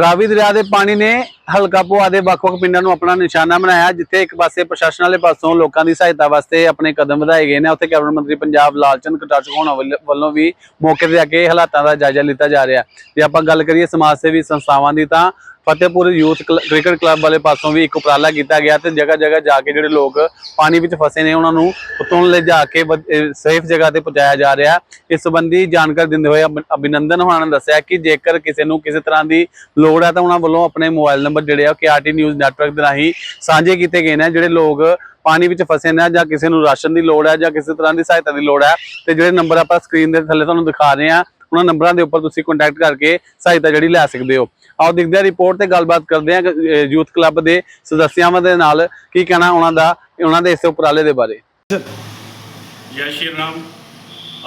ਰਾਵੀ ਦਰਿਆ ਦੇ ਪਾਣੀ ਨੇ ਹਲਕਾ ਪੁਆ ਦੇ ਵੱਖ-ਵੱਖ ਪਿੰਡਾਂ ਨੂੰ ਆਪਣਾ ਨਿਸ਼ਾਨਾ ਬਣਾਇਆ, ਜਿੱਥੇ ਇੱਕ ਪਾਸੇ ਪ੍ਰਸ਼ਾਸਨ ਵਾਲੇ ਪਾਸੋਂ ਲੋਕਾਂ ਦੀ ਸਹਾਇਤਾ ਵਾਸਤੇ ਆਪਣੇ ਕਦਮ ਵਧਾਏ ਗਏ ਨੇ। ਉੱਥੇ ਕੈਬਨਿਟ ਮੰਤਰੀ ਪੰਜਾਬ ਲਾਲਚੰਦ ਕਟਾਚ ਹੋਣਾ ਵੱਲੋਂ ਵੀ ਮੌਕੇ ਤੇ ਜਾ ਕੇ ਹਾਲਾਤਾਂ ਦਾ ਜਾਇਜ਼ਾ ਲਿੱਤਾ ਜਾ ਰਿਹਾ। ਜੇ ਆਪਾਂ ਗੱਲ ਕਰੀਏ ਸਮਾਜ ਸੇਵੀ ਸੰਸਥਾਵਾਂ ਦੀ ਤਾਂ ਫਤਿਹਪੁਰ ਯੂਥ ਕਲ- ਕ੍ਰਿਕਟ ਕਲੱਬ ਵਾਲੇ ਪਾਸੋਂ ਵੀ ਇੱਕ ਉਪਰਾਲਾ ਕੀਤਾ ਗਿਆ ਤੇ ਜਗ੍ਹਾ ਜਗ੍ਹਾ ਜਾ ਕੇ ਜਿਹੜੇ ਲੋਕ ਪਾਣੀ ਵਿੱਚ ਫਸੇ ਨੇ, ਉਹਨਾਂ ਨੂੰ ਉਤੋਂ ਲੈ ਜਾ ਕੇ ਸੇਫ ਜਗ੍ਹਾ ਤੇ ਪਹੁੰਚਾਇਆ ਜਾ ਰਿਹਾ। ਇਸ ਸੰਬੰਧੀ ਜਾਣਕਾਰੀ ਦਿੰਦੇ ਹੋਏ ਅਭ- ਅਭਿਨੰਦਨ ਹੋਣਾ ਨੇ ਦੱਸਿਆ ਕਿ ਜੇਕਰ ਕਿਸੇ ਨੂੰ ਕਿਸੇ ਤਰ੍ਹਾਂ ਦੀ ਲੋੜ ਹੈ ਤਾਂ ਉਹਨਾਂ ਵੱਲੋਂ ਆਪਣੇ ਮੋਬਾਈਲ ਨੰਬਰ ਜਿਹੜੇ ਆ ਕੇਆਰਟੀ ਨਿਊਜ਼ ਨੈਟਵਰਕ ਦੇ ਰਾਹੀਂ ਸਾਂਝੇ ਕੀਤੇ ਗਏ ਨੇ, ਜਿਹੜੇ ਲੋਕ ਪਾਣੀ ਵਿੱਚ ਫਸੇ ਨੇ ਜਾਂ ਕਿਸੇ ਨੂੰ ਰਾਸ਼ਨ ਦੀ ਲੋੜ ਹੈ ਜਾਂ ਕਿਸੇ ਤਰ੍ਹਾਂ ਦੀ ਸਹਾਇਤਾ ਦੀ ਲੋੜ ਹੈ, ਤੇ ਜਿਹੜੇ ਨੰਬਰ ਆਪਾਂ ਸਕਰੀਨ ਦੇ ਥੱਲੇ ਤੁਹਾਨੂੰ ਦਿਖਾ ਰਹੇ ਆ ਉਹਨਾਂ ਨੰਬਰਾਂ ਦੇ ਉੱਪਰ ਤੁਸੀਂ ਕੰਟੈਕਟ ਕਰਕੇ ਸਹਾਇਤਾ ਜਿਹੜੀ ਲੈ ਸਕਦੇ ਹੋ। ਆਓ ਦੇਖਦੇ ਹਾਂ ਰਿਪੋਰਟ ਤੇ ਗੱਲਬਾਤ ਕਰਦੇ ਆ ਯੂਥ ਕਲੱਬ ਦੇ ਸਦੱਸਿਆਵਾਂ ਦੇ ਨਾਲ ਕੀ ਕਹਿਣਾ ਉਹਨਾਂ ਦਾ, ਉਹਨਾਂ ਦੇ ਇਸ ਉਪਰਾਲੇ ਦੇ ਬਾਰੇ। ਜੈ ਸ਼੍ਰੀ ਰਾਮ।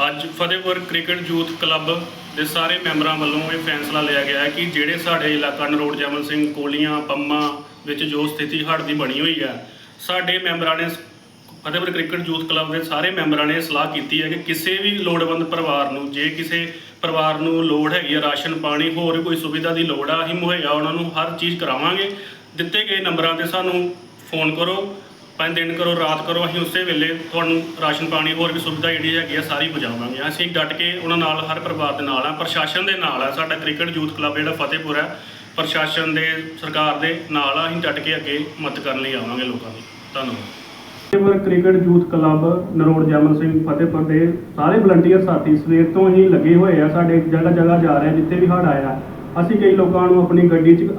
ਅੱਜ ਫਤਿਹਪੁਰ ਕ੍ਰਿਕਟ ਯੂਥ ਕਲੱਬ ਦੇ ਸਾਰੇ ਮੈਂਬਰਾਂ ਵੱਲੋਂ ਇਹ ਫੈਸਲਾ ਲਿਆ ਗਿਆ ਹੈ ਕਿ ਜਿਹੜੇ ਸਾਡੇ ਇਲਾਕਾ ਨਰੋੜ ਜਮਨ ਸਿੰਘ, ਕੋਲੀਆਂ, ਪੰਮਾ ਵਿੱਚ ਜੋ ਸਥਿਤੀ ਹੜ੍ਹ ਦੀ ਬਣੀ ਹੋਈ ਹੈ, ਸਾਡੇ ਮੈਂਬਰਾਂ ਨੇ ਫਤਿਹਪੁਰ ਕ੍ਰਿਕਟ ਯੂਥ ਕਲੱਬ ਦੇ ਸਾਰੇ ਮੈਂਬਰਾਂ ਨੇ ਇਹ ਸਲਾਹ ਕੀਤੀ ਹੈ ਕਿ ਕਿਸੇ ਵੀ ਲੋੜਵੰਦ ਪਰਿਵਾਰ ਨੂੰ, ਜੇ ਕਿਸੇ ਪਰਿਵਾਰ ਨੂੰ ਲੋੜ ਹੈਗੀ ਹੈ ਰਾਸ਼ਨ, ਪਾਣੀ, ਹੋਰ ਵੀ ਕੋਈ ਸੁਵਿਧਾ ਦੀ ਲੋੜ ਆ, ਅਸੀਂ ਮੁਹੱਈਆ ਉਹਨਾਂ ਨੂੰ ਹਰ ਚੀਜ਼ ਕਰਾਵਾਂਗੇ। ਦਿੱਤੇ ਗਏ ਨੰਬਰਾਂ ਤੇ ਸਾਨੂੰ ਫੋਨ ਕਰੋ ਪੰਜ ਦਿਨ ਕਰੋ, ਰਾਤ ਕਰੋ, ਅਸੀਂ ਉਸੇ ਵੇਲੇ ਤੁਹਾਨੂੰ ਰਾਸ਼ਨ ਪਾਣੀ ਹੋਰ ਵੀ ਸੁਵਿਧਾ ਜਿਹੜੀ ਹੈਗੀ ਆ, ਸਾਰੀ ਪਹੁੰਚਾਵਾਂਗੇ। ਅਸੀਂ ਡਟ ਕੇ ਉਹਨਾਂ ਨਾਲ, ਹਰ ਪਰਿਵਾਰ ਦੇ ਨਾਲ ਆ, ਪ੍ਰਸ਼ਾਸਨ ਦੇ ਨਾਲ ਆ, ਸਾਡਾ ਕ੍ਰਿਕਟ ਯੂਥ ਕਲੱਬ ਜਿਹੜਾ ਫਤਿਹਪੁਰ ਹੈ ਪ੍ਰਸ਼ਾਸਨ ਦੇ, ਸਰਕਾਰ ਦੇ ਨਾਲ ਆ, ਅਸੀਂ ਡਟ ਕੇ ਅੱਗੇ ਮਦਦ ਕਰਨ ਲਈ ਆਵਾਂਗੇ ਲੋਕਾਂ ਦੀ। ਧੰਨਵਾਦ। Fatehpur cricket youth club, Narot Jaimal Singh, Fatehpur ਦੇ ਸਾਰੇ ਵਲੰਟੀਅਰ ਸਾਥੀ ਸਵੇਰ ਤੋਂ ਹੀ ਲੱਗੇ ਹੋਏ ਆ, ਸਾਡੇ ਜਗ੍ਹਾ ਜਗ੍ਹਾ ਜਾ ਰਹੇ ਆ, ਜਿੱਥੇ ਵੀ ਹੜ੍ਹ ਆਇਆ। ਅਸੀਂ ਕਈ ਲੋਕਾਂ ਨੂੰ ਆਪਣੀ ਗੱਡੀ 'ਚ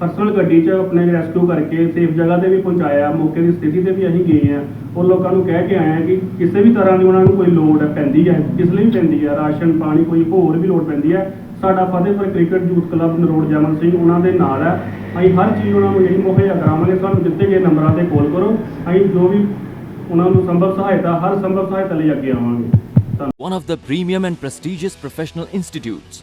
ਪਰਸਨਲ ਗੱਡੀ 'ਚ ਆਪਣੇ ਰੈਸਕਿਊ ਕਰਕੇ ਸੇਫ ਜਗ੍ਹਾ ਤੇ ਵੀ ਪਹੁੰਚਾਇਆ ਮੌਕੇ ਦੀ ਸਥਿਤੀ ਤੇ ਵੀ ਅਸੀਂ ਗਏ ਆ ਉਹ ਲੋਕਾਂ ਨੂੰ ਕਹਿ ਕੇ ਆਏ ਆ ਕਿ ਕਿਸੇ ਵੀ ਤਰ੍ਹਾਂ ਦੀ ਉਹਨਾਂ ਨੂੰ ਕੋਈ ਲੋੜ ਪੈਂਦੀ ਹੈ ਕਿਸ ਲਈ ਪੈਂਦੀ ਹੈ। ਰਾਸ਼ਨ ਪਾਣੀ ਕੋਈ ਹੋਰ ਵੀ ਲੋੜ ਪੈਂਦੀ ਹੈ। ਸਾਡਾ Fatehpur cricket youth club Naror Jaman Singh ਉਹਨਾਂ ਦੇ ਨਾਲ ਹੈ। ਅਸੀਂ ਹਰ ਚੀਜ਼ ਉਹਨਾਂ ਨੂੰ ਜਿਹੜੀ ਮੁਹੱਈਆ ਕਰਾਵਾਂਗੇ ਸਾਨੂੰ ਦਿੱਤੇ ਗਏ ਨੰਬਰਾਂ ਤੇ ਕਾਲ ਕਰੋ। ਅਸੀਂ ਜੋ ਵੀ ਉਹਨਾਂ ਨੂੰ ਸੰਭਵ ਸਹਾਇਤਾ ਹਰ ਸੰਭਵ ਸਹਾਇਤਾ ਲਈ ਅੱਗੇ ਆਵਾਂਗੇ। ਧੰਨਵਾਦ। One of the premium and prestigious professional institutes,